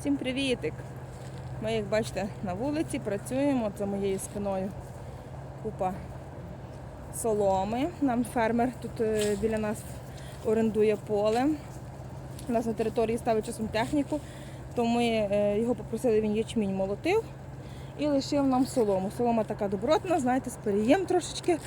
Всім привітик! Ми, як бачите, на вулиці працюємо От за моєю спиною. Купа соломи. Нам фермер тут е, біля нас орендує поле. У нас на території ставить часом техніку, то ми е, його попросили, він ячмінь молотив і лишив нам солому. Солома така добротна, знаєте, з переєм трошечки.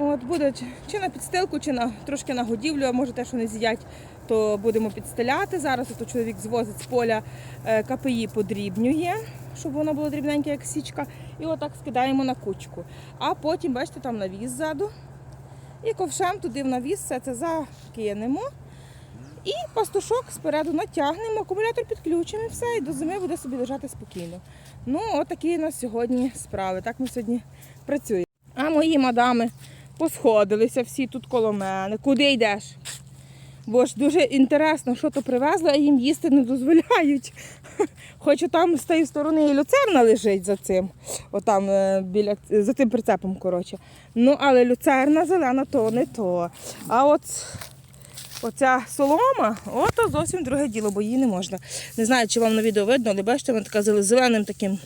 От буде чи- на підстилку, чи на трошки на годівлю, а може те, що не з'їдять, то будемо підстеляти. Зараз ото чоловік звозить з поля е, КПІ подрібнює, щоб воно було дрібненьке, як січка. І отак скидаємо на кучку. А потім, бачите, там навіс ззаду. І ковшем туди в навіс все це закинемо. І пастушок спереду натягнемо, акумулятор підключимо і все, і до зими буде собі лежати спокійно. Ну, отакі у нас сьогодні справи. Так ми сьогодні працюємо. А мої мадами посходилися всі тут коло мене. Куди йдеш? Бо ж дуже інтересно, що то привезли, а їм їсти не дозволяють. Хоч там з тієї сторони і люцерна лежить за цим, отам е, біля за тим прицепом, коротше. Ну, але люцерна зелена то не то. А от оця солома, ото зовсім друге діло, бо її не можна. Не знаю, чи вам на відео видно, але бачите, вона така зеленим таким.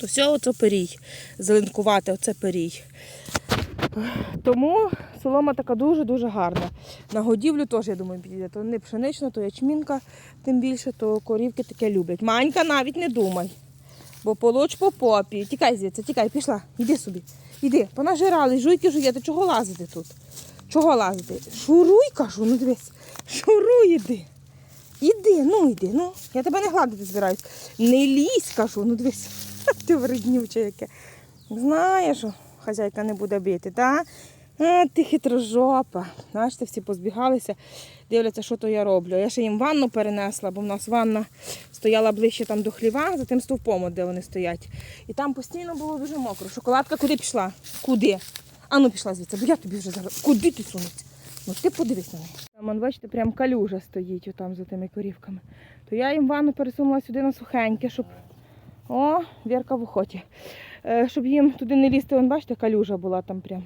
То все оце перій. Зеленкувати, оце перій. Тому солома така дуже-дуже гарна. На годівлю теж, я думаю, підійде. То не пшенична, то ячмінка, тим більше, то корівки таке люблять. Манька навіть не думай. Бо получ по попі. Тікай звідси, тікай, пішла, іди собі. Іди, понажирали, жуйки жуєте, чого лазити тут? Чого лазити? Шуруй, кажу, ну дивись. Шуруй іди. Іди, ну йди, ну. Я тебе не гладити збираюсь. Не лізь, кажу, ну дивись. Ти вреднюче яке. Знаєш, хазяйка не буде бити, так? А, ти хитрожопа. Бачите, всі позбігалися, дивляться, що то я роблю. Я ще їм ванну перенесла, бо в нас ванна стояла ближче там до хліва, за тим стовпом, де вони стоять. І там постійно було дуже мокро. Шоколадка куди пішла? Куди? Ану пішла звідси, бо я тобі вже зараз. Куди ти сунеться? Ну ти подивись на неї. Там, бачите, прям калюжа стоїть отам за тими корівками. То я їм ванну пересунула сюди на сухеньке, щоб. О, Вірка в охоті. Е, щоб їм туди не лізти, вон, бачите, калюжа була там прям.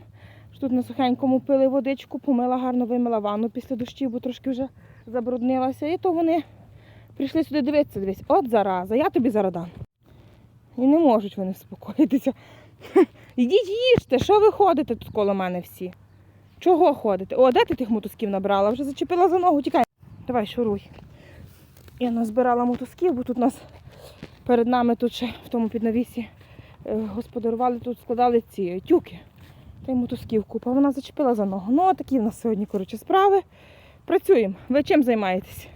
Тут на сухенькому пили водичку, помила гарно, вимила ванну після дощів, бо трошки вже забруднилася. І то вони прийшли сюди дивитися, дивись. От зараза, я тобі зараз дам. І не можуть вони вспокоїтися. Ідіть їжте, що ви ходите тут коло мене всі? Чого ходите? О, де ти тих мотузків набрала? Вже зачепила за ногу, тікай. Давай, шуруй. Я назбирала мотузків, бо тут у нас перед нами тут ще в тому піднавісі е, господарювали, тут складали ці тюки. Та й мотузків купа. Вона зачепила за ногу. Ну, а такі в нас сьогодні, коротше, справи. Працюємо. Ви чим займаєтесь?